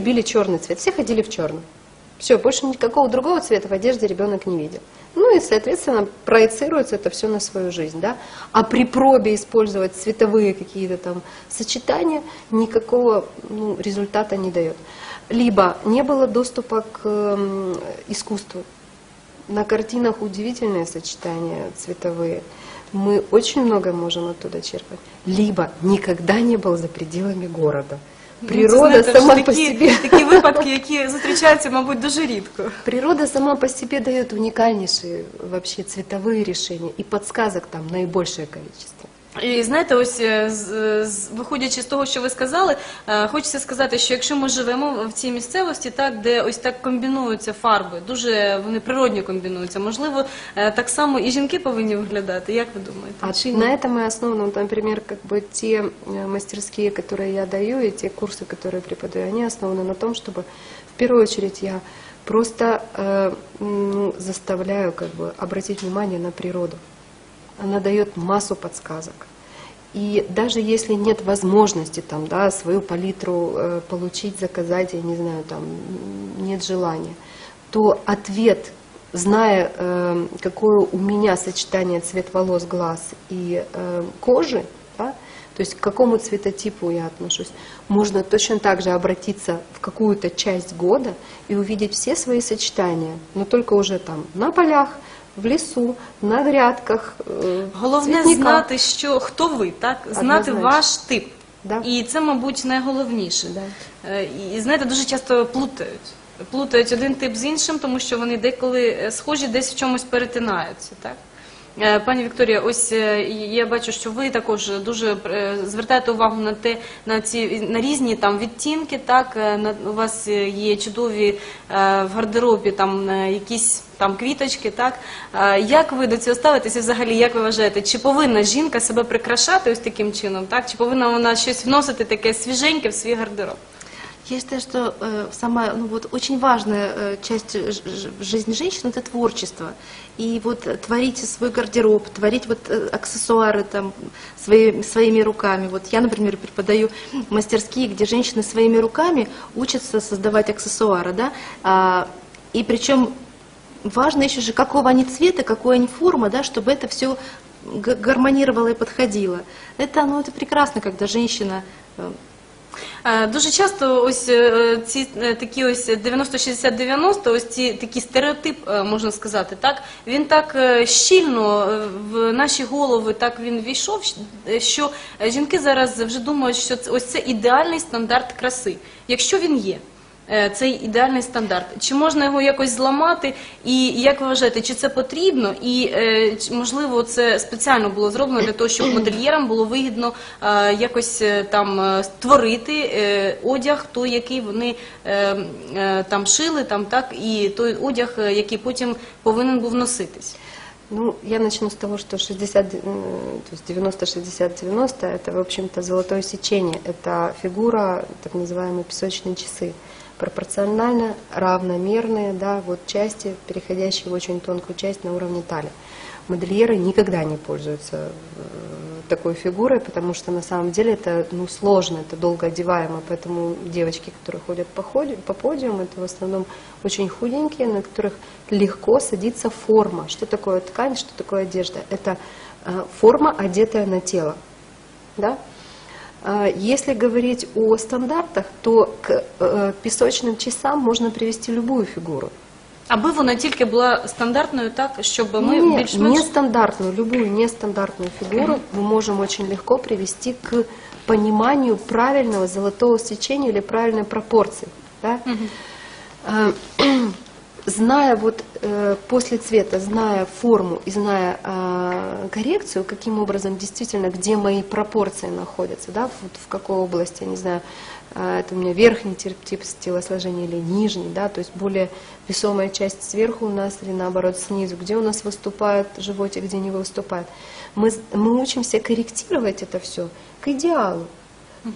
любили черный цвет, все ходили в черном. Все, больше никакого другого цвета в одежде ребенок не видел. Ну и, соответственно, проецируется это все на свою жизнь. Да? А при пробе использовать цветовые какие-то там сочетания никакого ну, результата не дает. Либо не было доступа к м, искусству. На картинах удивительные сочетания цветовые. Мы очень много можем оттуда черпать. Либо никогда не был за пределами города. Природа Ну, це, знаєте, сама вже по такі, себе. такі випадки, які зустрічаються, мабуть, дуже рідко. Природа сама по себе дает уникальнейшие вообще цветовые решения и подсказок там наибольшее количество. І знаєте, ось е, з- з- виходячи з того, що ви сказали, е, хочеться сказати, що якщо ми живемо в цій місцевості, так де ось так комбінуються фарби, дуже вони природньо комбінуються. Можливо, е, так само і жінки повинні виглядати. Як ви думаєте? А Чи ні? на этом и основано, вот, например, как бы те э, мастерские, которые я даю, и те курсы, которые преподаю, они основаны на том, чтобы в первую очередь я просто э, ну, заставляю как бы обратить внимание на природу. Она дает массу подсказок. И даже если нет возможности там, да, свою палитру э, получить, заказать, я не знаю, там нет желания, то ответ, зная, э, какое у меня сочетание цвет волос, глаз и э, кожи, да, то есть к какому цветотипу я отношусь, можно точно так же обратиться в какую-то часть года и увидеть все свои сочетания, но только уже там на полях, в лісу, на грядках, э, Головне цвітника. знати, що хто ви, так знати Однозначно. ваш тип. Да. І це, мабуть, найголовніше. Да. Е, І знаєте, дуже часто плутають. Плутають один тип з іншим, тому що вони деколи е, схожі десь в чомусь перетинаються. Так? Е, Пані Вікторія, ось е, я бачу, що ви також дуже е, звертаєте увагу на те, на ці на різні там відтінки. Так на у вас є чудові в гардеробі там якісь там квіточки. Так як ви до цього ставитеся? Взагалі, як ви вважаєте, чи повинна жінка себе прикрашати ось таким чином? Так чи повинна вона щось вносити таке свіженьке в свій гардероб? Я считаю, что э, самая, ну вот очень важная э, часть жизни женщины это творчество. И вот творить свой гардероб, творить вот э, аксессуары там свои, своими руками. Вот я, например, преподаю мастерские, где женщины своими руками учатся создавать аксессуары, да. А, и причем важно еще же, какого они цвета, какой они формы, да, чтобы это все гармонировало и подходило. Это, ну, это прекрасно, когда женщина э, Дуже часто ось е, ці е, такі ось 90-60-90, ось ці такі стереотип, е, можна сказати, так він так е, щільно е, в наші голови так він війшов, е, що е, жінки зараз вже думають, що ось це ідеальний стандарт краси, якщо він є. е, Цей ідеальний стандарт. Чи можна його якось зламати? І як ви вважаєте, чи це потрібно? І е, чи, можливо це спеціально було зроблено для того, щоб модельєрам було вигідно е, якось е, там е, створити е, одяг, той, який вони е, е, там шили, там так і той одяг, е, який потім повинен був носитись. Ну, я начну с того, что 60, э, то есть 90-60-90 это, в общем-то, золотое сечение. Это фигура, так называемые песочные часы. Пропорционально равномерные, да, вот части, переходящие в очень тонкую часть на уровне талии. Модельеры никогда не пользуются э, такой фигурой, потому что на самом деле это ну, сложно, это долго одеваемо, поэтому девочки, которые ходят по, ходи- по подиуму, это в основном очень худенькие, на которых легко садится форма. Что такое ткань, что такое одежда? Это э, форма, одетая на тело. Да? А, Если говорить о стандартах, то к э, песочным часам можно привести любую фигуру. Аби вона тільки була стандартною, так щоб ми Нет, більш-менш нестандартную, любую нестандартную фигуру мы можем очень легко привести к пониманию правильного золотого сечения или правильной пропорции. Да? Э, Зная вот э, после цвета, зная форму и зная э, коррекцию, каким образом действительно, где мои пропорции находятся, да, вот в какой области, я не знаю, э, это у меня верхний тип, тип телосложения или нижний, да, то есть более весомая часть сверху у нас или наоборот снизу, где у нас выступает животик, где не выступает. Мы, мы учимся корректировать это все к идеалу.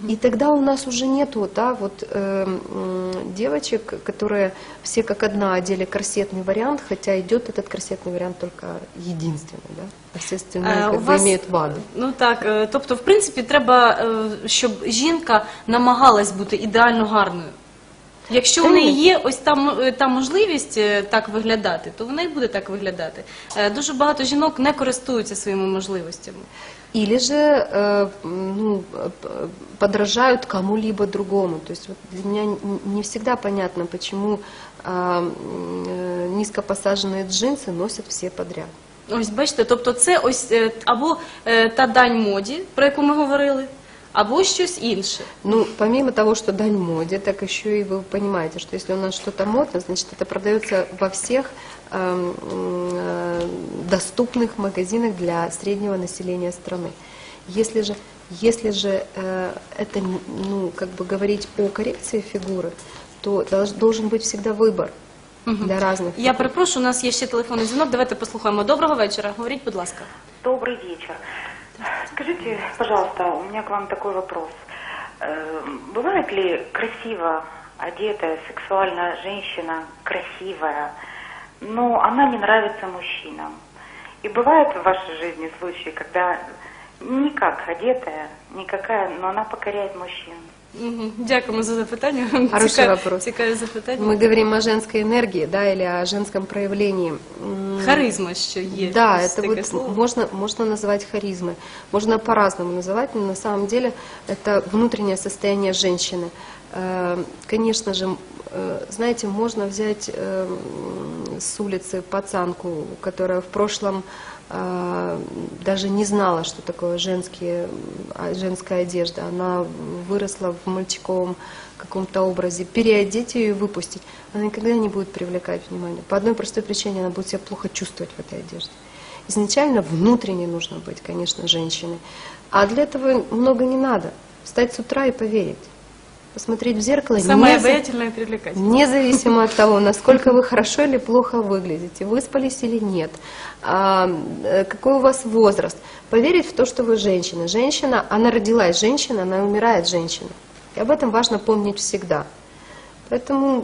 И тогда у нас уже нету, да, вот эм, м, девочек, которые все как одна одели корсетный вариант, хотя идет этот корсетный вариант только единственный, да, а все остальные Е, как у бы вас- имеют ваду. Ну так, е, тобто, в принципі, треба, е, щоб жінка намагалась бути ідеально гарною. Якщо в неї є ось там е, та можливість е, так виглядати, то вона і буде так виглядати. Е, Дуже багато жінок не користуються своїми можливостями. Или же э, ну, э, п- подражают кому-либо другому. То есть вот для меня н- не всегда понятно, почему а, м, э, низкопосаженные джинсы носят все подряд. Ось бачите, тобто це ось е, або е, та дань моді, про яку ми говорили, або щось інше. Ну, помимо того, что дань моде, так еще и вы понимаете, что если у нас что-то модно, значит, это продается во всех эм, э, доступных магазинах для среднего населения страны. Если же, если же э, это, ну, как бы говорить о коррекции фигуры, то долж- должен быть всегда выбор для разных. Я перепрошую, у нас є ще телефонний дзвінок. Давайте послухаємо. Доброго вечора. Говоріть, будь ласка. Добрый вечер. Скажите, пожалуйста, у меня к вам такой вопрос. Э, Бывает ли красиво одетая сексуальная женщина, красивая, но она не нравится мужчинам? И бывают в вашей жизни случаи, когда никак одетая, никакая, но она покоряет мужчин? Мгм. Дякуємо за запитання. Хороший Цікаве- вопрос. Цікаве запитання. Мы говорим о женской энергии, да, или о женском проявлении. М, Харизма, що є. Да, ось это таке вот слово. можно, можно называть харизмой. Можно по-разному называть, но на самом деле это внутреннее состояние женщины. Э, Конечно же, э, знаете, можно взять э, с улицы пацанку, которая в прошлом даже не знала, что такое женские, а, женская одежда. Она выросла в мальчиковом каком-то образе. Переодеть ее и выпустить, она никогда не будет привлекать внимание. По одной простой причине она будет себя плохо чувствовать в этой одежде. Изначально внутренне нужно быть, конечно, женщиной. А для этого много не надо. Встать с утра и поверить. Посмотреть в зеркало. Самое обаятельное и привлекательное. Независимо от того, насколько вы хорошо или плохо выглядите, выспались или нет, а, э, какой у вас возраст. Поверить в то, что вы женщина. Женщина, она родилась женщина, она умирает женщина. И об этом важно помнить всегда. Поэтому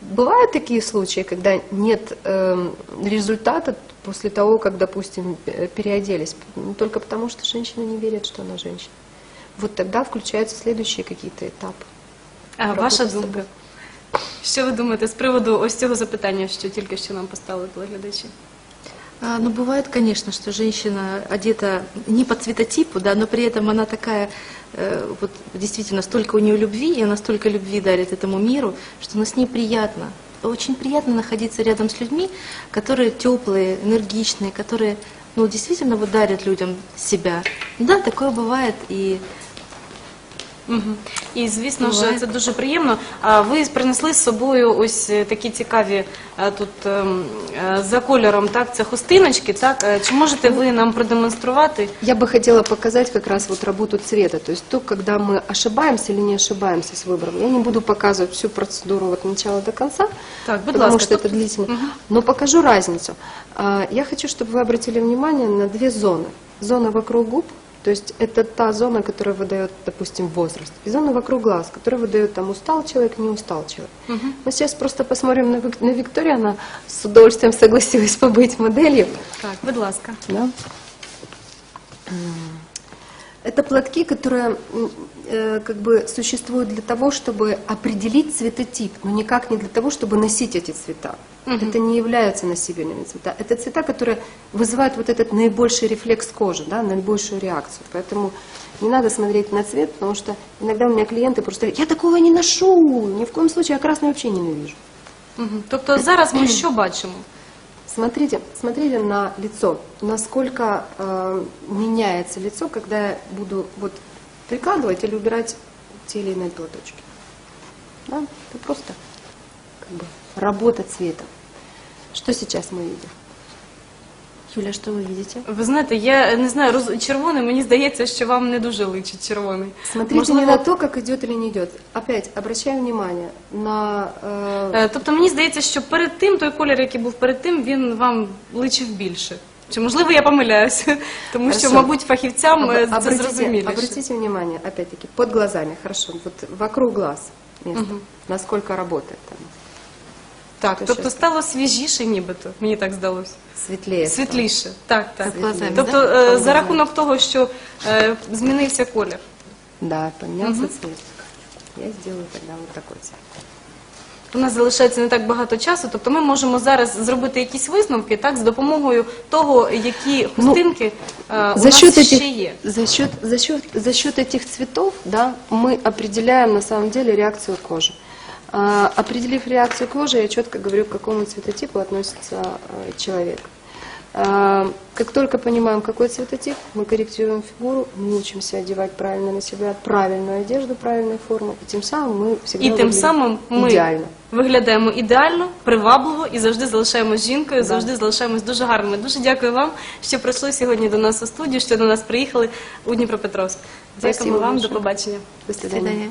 бывают такие случаи, когда нет эм, результата после того, как, допустим, переоделись, ну, только потому, что женщина не верит, что она женщина. Вот тогда включаются следующие какие-то этапы. А Робота ваша з собою. думка? Що ви думаєте з приводу ось цього запитання, що тільки що нам поставили телеглядачі? А, ну, бывает, конечно, что женщина одета не по цветотипу, да, но при этом она такая, э, вот действительно, столько у нее любви, и она столько любви дарит этому миру, что она с ней приятно. Очень приятно находиться рядом с людьми, которые теплые, энергичные, которые, ну, действительно вот дарят людям себя. Да, такое бывает, и Мгм. І звісно ж, Буває. це дуже приємно. А ви принесли з собою ось е, такі цікаві е, тут ем, е, за кольором, так, це хустиночки. Так Е, чи можете ви нам продемонструвати? Я бы хотела показать как раз вот работу цвета, то есть то, когда мы ошибаемся или не ошибаемся с выбором. Я не буду показывать всю процедуру от начала до конца, Так, будь потому ласка, что тут- это длительно, но покажу разницу. А, Я хочу, чтобы вы обратили внимание на две зоны. Зона вокруг губ, то есть это та зона, которая выдает, допустим, возраст, и зона вокруг глаз, которая выдает, там, устал человек, не устал человек. Мы сейчас просто посмотрим на, Вик- на Викторию, она с удовольствием согласилась побыть моделью. Так, будь ласка. Да? Это платки, которые э, как бы существуют для того, чтобы определить цветотип, но никак не для того, чтобы носить эти цвета. Это не являются носибельными цвета. Это цвета, которые вызывают вот этот наибольший рефлекс кожи, да, наибольшую реакцию. Поэтому не надо смотреть на цвет, потому что иногда у меня клиенты просто говорят, я такого не ношу, ни в коем случае, я красный вообще ненавижу. Мгм. Тобто зараз ми що бачимо? Смотрите, смотрите на лицо, насколько э, меняется лицо, когда я буду вот прикладывать или убирать те или иные платочки. Да? Это просто как бы работа цвета. Что сейчас мы видим? Юля, что вы видите? Ви знаєте, я не знаю, роз... червоний, мені здається, що вам не дуже личить червоний. Смотрите не на то, как идет или не идет. Опять обращаю внимание на э, Е, Тобто мені здається, що перед тим той колір, який був перед тим, він вам личив більше. Чи можливо я помиляюся? Тому що, Хорошо. мабуть, фахівцям е, Об- це обратите, зрозуміліше. обратите внимание, опять-таки, под глазами, хорошо, вот вокруг глаз место, насколько работает там, Так, То тобто щас- стало свіжіше, нібито, мені так здалося. светлее. стало. Світліше. Так, так. Під глазами, Тобто да? е, за рахунок того, що е, змінився колір. Да, поменялся цвет. Я сделаю тогда вот такой цвет. у нас залишається не так багато часу, тобто ми можемо зараз зробити якісь висновки так з допомогою того, які Ну, хустинки е, у За нас счет, ще этих, є. за, счет, за, счет, за счет этих цветов да, мы определяем на самом деле реакцию кожи. А, определив реакцию кожи, я четко говорю, к какому цветотипу относится э, человек. А, как только понимаем, какой цветотип, мы корректируем фигуру, мы учимся одевать правильно на себя правильную одежду, правильной формы, и тем самым мы всегда І тим выглядим самим ми идеально. виглядаємо ідеально, привабливо і завжди залишаємось жінкою, завжди залишаємось дуже гарними. Дуже дякую вам, що прийшли сьогодні до нас у студію, що до нас приїхали у Дніпропетровськ. Дякуємо Спасибо вам, до большое. побачення. До До свидания. свидания.